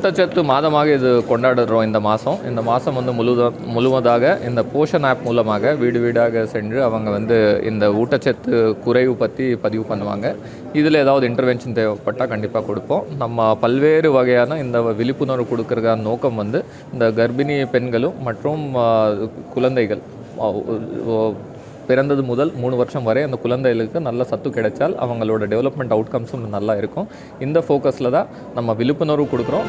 ஊட்டச்சத்து மாதமாக இது கொண்டாடுறோம் இந்த மாதம். இந்த மாதம் வந்து முழுத முழுவதாக இந்த போஷன் ஆப் மூலமாக வீடு வீடாக சென்று அவங்க வந்து இந்த ஊட்டச்சத்து குறைவு பற்றி பதிவு பண்ணுவாங்க. இதில் ஏதாவது இன்டர்வென்ஷன் தேவைப்பட்டால் கண்டிப்பாக கொடுப்போம். நம்ம பல்வேறு வகையான இந்த விழிப்புணர்வு கொடுக்கறதுக்கான நோக்கம் வந்து இந்த கர்ப்பிணி பெண்களும் மற்றும் குழந்தைகள் பிறந்தது முதல் மூணு வருஷம் வரை அந்த குழந்தைகளுக்கு நல்ல சத்து கிடைச்சால் அவங்களோட டெவலப்மெண்ட் அவுட்கம்ஸும் நல்லா இருக்கும். இந்த ஃபோக்கஸில் தான் நம்ம விழிப்புணர்வு கொடுக்குறோம்.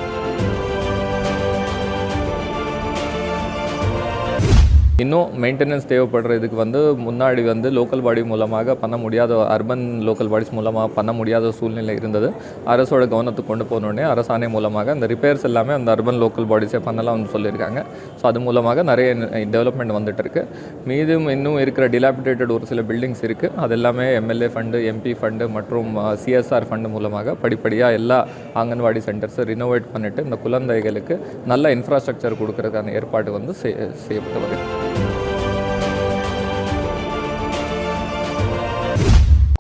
இன்னும் மெயின்டெனன்ஸ் தேவைப்படுற இதுக்கு வந்து முன்னாடி வந்து லோக்கல் பாடி மூலமாக பண்ண முடியாத அர்பன் லோக்கல் பாடிஸ் மூலமாக பண்ண முடியாத சூழ்நிலை இருந்தது. அரசோட கவனத்துக்கு கொண்டு போனோடனே அரசாணை மூலமாக அந்த ரிப்பேர்ஸ் எல்லாமே அந்த அர்பன் லோக்கல் பாடிஸே பண்ணலாம்னு சொல்லியிருக்காங்க. ஸோ அது மூலமாக நிறைய டெவலப்மெண்ட் வந்துட்டு இருக்கு. மீதும் இன்னும் இருக்கிற டிலாபிடேட்டட் ஒரு சில பில்டிங்ஸ் இருக்குது அது எல்லாமே எம்எல்ஏ ஃபண்டு எம்பி ஃபண்டு மற்றும் சிஎஸ்ஆர் ஃபண்டு மூலமாக படிப்படியாக எல்லா அங்கன்வாடி சென்டர்ஸை ரினோவேட் பண்ணிட்டு இந்த குழந்தைகளுக்கு நல்ல இன்ஃப்ராஸ்ட்ரக்சர் கொடுக்கறதுக்கான ஏற்பாடு வந்து செய்யப்பட்டு வருகிறது.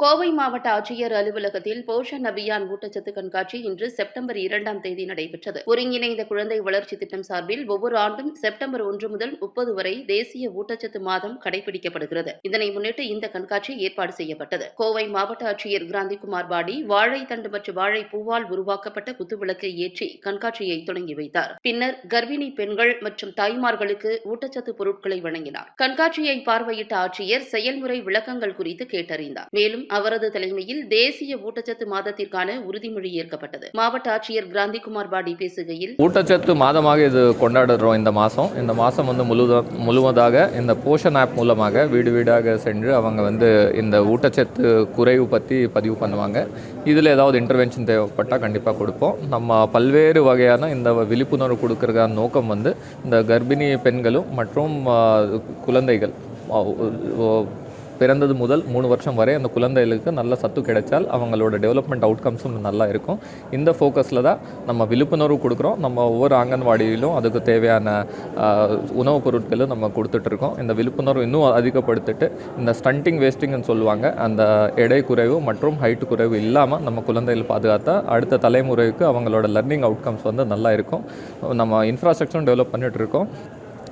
கோவை மாவட்ட ஆட்சியர் அலுவலகத்தில் போஷன் அபியான் ஊட்டச்சத்து கண்காட்சி இன்று செப்டம்பர் இரண்டாம் தேதி நடைபெற்றது. ஒருங்கிணைந்த குழந்தை வளர்ச்சி திட்டம் சார்பில் ஒவ்வொரு ஆண்டும் செப்டம்பர் ஒன்று முதல் முப்பது வரை தேசிய ஊட்டச்சத்து மாதம் கடைபிடிக்கப்படுகிறது. இதனை முன்னிட்டு இந்த கண்காட்சி ஏற்பாடு செய்யப்பட்டது. கோவை மாவட்ட ஆட்சியர் கிராந்திகுமார் பாடி வாழைத்தண்டு மற்றும் வாழை பூவால் உருவாக்கப்பட்ட குத்துவிளக்கை ஏற்றி கண்காட்சியை தொடங்கி வைத்தார். பின்னர் கர்ப்பிணி பெண்கள் மற்றும் தாய்மார்களுக்கு ஊட்டச்சத்து பொருட்களை வழங்கினார். கண்காட்சியை பார்வையிட்ட ஆட்சியர் செயல்முறை விளக்கங்கள் குறித்து கேட்டறிந்தார். மேலும் அவரது தலைமையில் தேசிய ஊட்டச்சத்து மாதத்திற்கான உறுதிமொழி ஏற்கப்பட்டது. மாவட்ட ஆட்சியர் கிராந்திகுமார் பாடி பேசுகையில் ஊட்டச்சத்து மாதமாக இது கொண்டாடுறோம் இந்த மாதம். இந்த மாதம் வந்து முழுத முழுவதாக இந்த போஷன் ஆப் மூலமாக வீடு வீடாக சென்று அவங்க வந்து இந்த ஊட்டச்சத்து குறைவு பற்றி பதிவு பண்ணுவாங்க. இதில் ஏதாவது இன்டர்வென்ஷன் தேவைப்பட்டால் கண்டிப்பாக கொடுப்போம். நம்ம பல்வேறு வகையான இந்த விழிப்புணர்வு கொடுக்கறதுக்கான நோக்கம் வந்து இந்த கர்ப்பிணி பெண்களும் மற்றும் குழந்தைகள் பிறந்தது முதல் மூணு வருஷம் வரை அந்த குழந்தைகளுக்கு நல்ல சத்து கிடைச்சால் அவங்களோட டெவலப்மெண்ட் அவுட்கம்ஸும் நல்லா இருக்கும். இந்த ஃபோக்கஸில் தான் நம்ம விழிப்புணர்வு கொடுக்குறோம். நம்ம ஒவ்வொரு அங்கன்வாடியிலும் அதுக்கு தேவையான உணவுப் பொருட்களும் நம்ம கொடுத்துட்ருக்கோம் இந்த விழிப்புணர்வு இன்னும் அதிகப்படுத்திட்டு இந்த ஸ்டண்டிங் வேஸ்டிங்னு சொல்லுவாங்க அந்த எடை குறைவு மற்றும் ஹைட் குறைவு இல்லாமல் நம்ம குழந்தைகள் பாதுகாத்தா அடுத்த தலைமுறைக்கு அவங்களோட லர்னிங் அவுட்கம்ஸ் வந்து நல்லா இருக்கும். நம்ம இன்ஃப்ராஸ்ட்ரக்சரும் டெவலப் பண்ணிகிட்ருக்கோம் இருக்கோம்.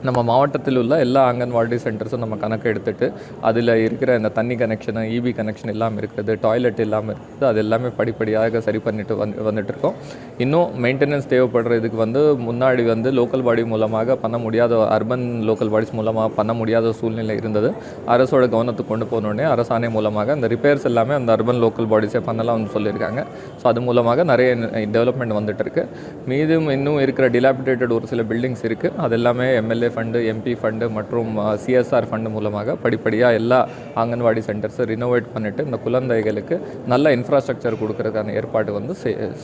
நம்ம மாவட்டத்தில் உள்ள எல்லா அங்கன்வாடி சென்டர்ஸும் நம்ம கணக்கு எடுத்துகிட்டு அதில் இருக்கிற இந்த தண்ணி கனெக்ஷனு இபி கனெக்ஷன் இல்லாமல் இருக்குது டாய்லெட் இல்லாமல் இருக்குது அது எல்லாமே படிப்படியாக சரி பண்ணிட்டு வந்து வந்துட்டுருக்கோம். இன்னும் மெயின்டெனன்ஸ் தேவைப்படுற இதுக்கு வந்து முன்னாடி வந்து லோக்கல் பாடி மூலமாக பண்ண முடியாத அர்பன் லோக்கல் பாடிஸ் மூலமாக பண்ண முடியாத சூழ்நிலை இருந்தது. அரசோட கவனத்துக்கு கொண்டு போனோடனே அரசாணை மூலமாக அந்த ரிப்பேர்ஸ் எல்லாமே அந்த அர்பன் லோக்கல் பாடிஸே பண்ணலாம்னு சொல்லியிருக்காங்க. ஸோ அது மூலமாக நிறைய டெவலப்மெண்ட் வந்துட்டு இருக்கு மீதும் இன்னும் இருக்கிற டிலாபிடேட்டட் ஒரு சில பில்டிங்ஸ் இருக்குது அது எல்லாமே எம்எல்ஏ ஃபண்டு எம்பி ஃபண்டு மற்றும் சிஎஸ்ஆர் ஃபண்டு மூலமாக படிப்படியாக எல்லா அங்கன்வாடி சென்டர்ஸை ரினோவேட் பண்ணிட்டு இந்த குழந்தைகளுக்கு நல்ல இன்ஃப்ராஸ்ட்ரக்சர் கொடுக்கறதுக்கான ஏற்பாடு வந்து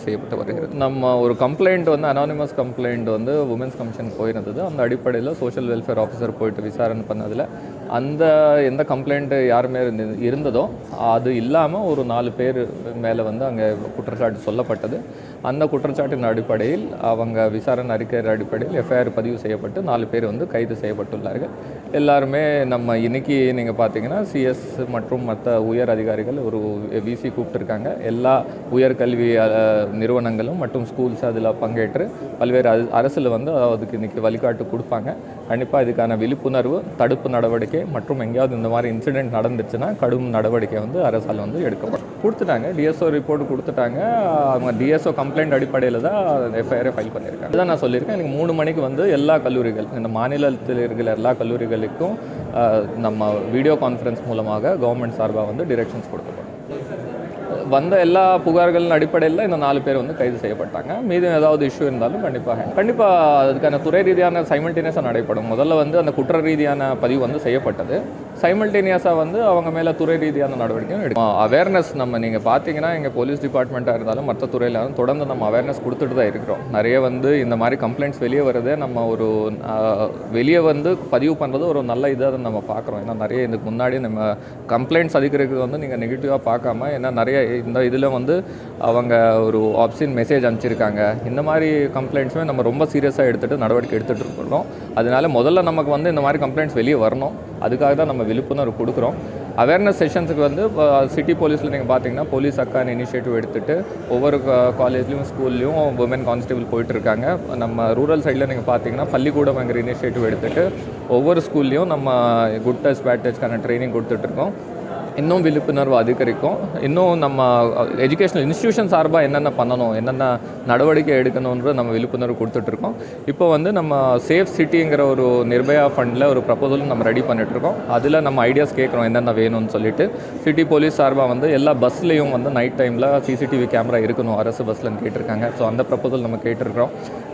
செய்யப்பட்டு வருகிறது. நம்ம ஒரு கம்ப்ளைண்ட் வந்து அனானிமஸ் கம்ப்ளைண்ட் வந்து உமன்ஸ் கமிஷன் போயிருந்தது. அந்த அடிப்படையில் சோஷியல் வெல்ஃபேர் ஆஃபீஸர் போயிட்டு விசாரணை பண்ணதில் அந்த எந்த கம்ப்ளைண்ட்டு யாருமே இருந்து- இருந்ததோ அது இல்லாமல் ஒரு நாலு பேர் மேலே வந்து அங்கே குற்றச்சாட்டு சொல்லப்பட்டது. அந்த குற்றச்சாட்டின் அடிப்படையில் அவங்க விசாரணை அறிக்கை அடிப்படையில் எஃப்ஐஆர் பதிவு செய்யப்பட்டு நாலு பேர் வந்து கைது செய்யப்பட்டுள்ளார்கள். எல்லாருமே நம்ம இன்னைக்கு நீங்கள் பார்த்தீங்கன்னா சிஎஸ் மற்றும் மற்ற உயர் அதிகாரிகள் ஒரு விசி கூப்பிட்டுருக்காங்க. எல்லா உயர்கல்வி நிறுவனங்களும் மற்றும் ஸ்கூல்ஸ் அதில் பங்கேற்று பல்வேறு அரசில் வந்து அதுக்கு இன்றைக்கி வழிகாட்டு கொடுப்பாங்க. கண்டிப்பாக இதுக்கான விழிப்புணர்வு தடுப்பு நடவடிக்கை மற்றும் எங்கேயாவது இந்த மாதிரி இன்சிடென்ட் நடந்துச்சுன்னா கடும் நடவடிக்கை வந்து அரசால் வந்து எடுக்கப்படும். கொடுத்துட்டாங்க. டிஎஸ்ஓ ரிப்போர்ட் கொடுத்துட்டாங்க. அவங்க டிஎஸ்ஓ கம்ப்ளைண்ட் அடிப்படையில் தான் எஃப்ஐஆரை ஃபைல் பண்ணியிருக்காங்க. இதான் நான் சொல்லியிருக்கேன். எனக்கு மூணு மணிக்கு வந்து எல்லா கல்லூரிகள் இந்த மாநிலத்தில் இருக்கிற எல்லா கல்லூரிகளுக்கும் நம்ம வீடியோ கான்ஃபரன்ஸ் மூலமாக கவர்மெண்ட் சார்பாக வந்து டிரெக்ஷன்ஸ் கொடுக்கப்படும். வந்த எல்லா புகார்களின் அடிப்படையில் இந்த நாலு பேர் வந்து கைது செய்யப்பட்டாங்க. மீதும் ஏதாவது இஷ்யூ இருந்தாலும் கண்டிப்பாக கண்டிப்பாக அதுக்கான துறை ரீதியான சைமல்டேனியஸாக நடைபெறும். முதல்ல வந்து அந்த குற்ற ரீதியான பதிவு வந்து செய்யப்பட்டது. சைமல்டேனியஸாக வந்து அவங்க மேலே துறை ரீதியான நடவடிக்கையும் எடுக்கும். அவேர்னஸ் நம்ம நீங்கள் பார்த்தீங்கன்னா எங்கள் போலீஸ் டிபார்ட்மெண்ட்டாக இருந்தாலும் மற்ற துறையிலும் தொடர்ந்து நம்ம அவேர்னஸ் கொடுத்துட்டு தான் இருக்கிறோம். நிறைய வந்து இந்த மாதிரி கம்ப்ளைண்ட்ஸ் வெளியே வருதே. நம்ம ஒரு வெளியே வந்து பதிவு பண்ணுறது ஒரு நல்ல இதாக நம்ம பார்க்குறோம் ஏன்னா நிறைய இதுக்கு முன்னாடி நம்ம கம்ப்ளைண்ட்ஸ் அதிகரிக்கிறது வந்து நீங்கள் நெகட்டிவாக பார்க்காம ஏன்னா நிறைய இந்த இதில் வந்து அவங்க ஒரு ஆப்ஷன் மெசேஜ் அனுப்பிச்சிருக்காங்க. இந்த மாதிரி கம்ப்ளைண்ட்ஸுமே நம்ம ரொம்ப சீரியஸாக எடுத்துகிட்டு நடவடிக்கை எடுத்துகிட்டு இருக்கிறோம் அதனால முதல்ல நமக்கு வந்து இந்த மாதிரி கம்ப்ளைண்ட்ஸ் வெளியே வரணும். அதுக்காக தான் நம்ம விழிப்புணர்வு கொடுக்குறோம். அவேர்னஸ் செஷன்ஸுக்கு வந்து சிட்டி போலீஸில் நீங்கள் பார்த்தீங்கன்னா போலீஸ் அக்கான இனிஷியேட்டிவ் எடுத்துகிட்டு ஒவ்வொரு காலேஜ்லேயும் ஸ்கூல்லையும் உமன் கான்ஸ்டபிள் போயிட்டுருக்காங்க. நம்ம ரூரல் சைடில் நீங்கள் பார்த்தீங்கன்னா பள்ளிக்கூடம்ங்கிற இனிஷியேட்டிவ் எடுத்துகிட்டு ஒவ்வொரு ஸ்கூல்லையும் நம்ம குட் டச் பேட் டச்க்கான ட்ரைனிங் கொடுத்துட்ருக்கோம் இன்னும் விழிப்புணர்வு அதிகரிக்கும். இன்னும் நம்ம எஜுகேஷனல் இன்ஸ்டியூஷன் சார்பாக என்னென்ன பண்ணணும் என்னென்ன நடவடிக்கை எடுக்கணுன்ற நம்ம விழிப்புணர்வு கொடுத்துட்ருக்கோம். இப்போ வந்து நம்ம சேஃப் சிட்டிங்கிற ஒரு நிர்பயா ஃபண்டில் ஒரு ப்ரப்போசல் நம்ம ரெடி பண்ணிகிட்ருக்கோம் அதில் நம்ம ஐடியாஸ் கேட்குறோம் என்னென்ன வேணும்னு சொல்லிட்டு. சிட்டி போலீஸ் சார்பாக வந்து எல்லா பஸ்லேயும் வந்து நைட் டைமில் சிசிடிவி கேமரா இருக்கணும் அரசு பஸ்லன்னு கேட்டிருக்காங்க. ஸோ அந்த ப்ரப்போசல் நம்ம கேட்டிருக்கிறோம்.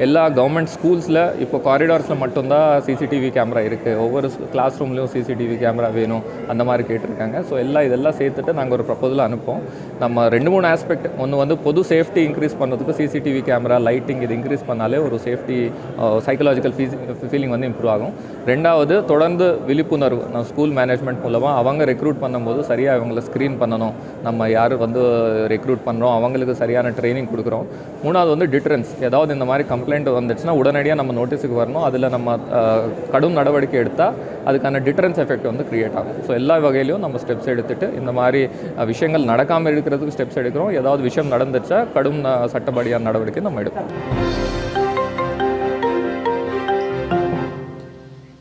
எல்லா கவர்மெண்ட் ஸ்கூல்ஸில் இப்போ காரிடார்ஸில் மட்டும்தான் சிசிடிவி கேமரா இருக்குது ஒவ்வொரு கிளாஸ் ரூம்லேயும் சிசிடிவி கேமரா வேணும் அந்த மாதிரி கேட்டிருக்காங்க. ஸோ எல்லாம் இதெல்லாம் சேர்த்துட்டு நாங்கள் ஒரு ப்ரப்போசல் அனுப்போம் நம்ம ரெண்டு மூணு ஆஸ்பெக்ட் ஒன்று வந்து பொது சேஃப்டி இன்க்ரீஸ் பண்ணுறதுக்கு சிசிடிவி கேமரா லைட்டிங் இது இன்க்ரீஸ் பண்ணாலே ஒரு சேஃப்டி சைக்கலாஜிக்கல் ஃபீலிங் வந்து இம்ப்ரூவ் ஆகும். ரெண்டாவது தொடர்ந்து விழிப்புணர்வு. நம்ம ஸ்கூல் மேனேஜ்மெண்ட் மூலமாக அவங்க ரெக்ரூட் பண்ணும்போது சரியாக அவங்கள ஸ்க்ரீன் பண்ணணும். நம்ம யார் வந்து ரெக்ரூட் பண்ணுறோம் அவங்களுக்கு சரியான ட்ரைனிங் கொடுக்குறோம். மூணாவது வந்து டிட்ரன்ஸ் ஏதாவது இந்த மாதிரி கம்ப்ளைண்ட் வந்துச்சுன்னா உடனடியாக நம்ம நோட்டீஸுக்கு வரணும். அதில் நம்ம கடும் நடவடிக்கை எடுத்தால் அதுக்கான டிட்ரன்ஸ் எஃபெக்ட் வந்து க்ரியேட் ஆகும். ஸோ எல்லா வகையிலையும் நம்ம ஸ்டெப்ஸ் எடுத்துகிட்டு இந்த மாதிரி விஷயங்கள் நடக்காமல் இருக்கிறதுக்கு ஸ்டெப்ஸ் எடுக்கிறோம். ஏதாவது விஷயம் நடந்துச்சா கடும் சட்டப்படியான நடவடிக்கை நம்ம எடுப்போம்.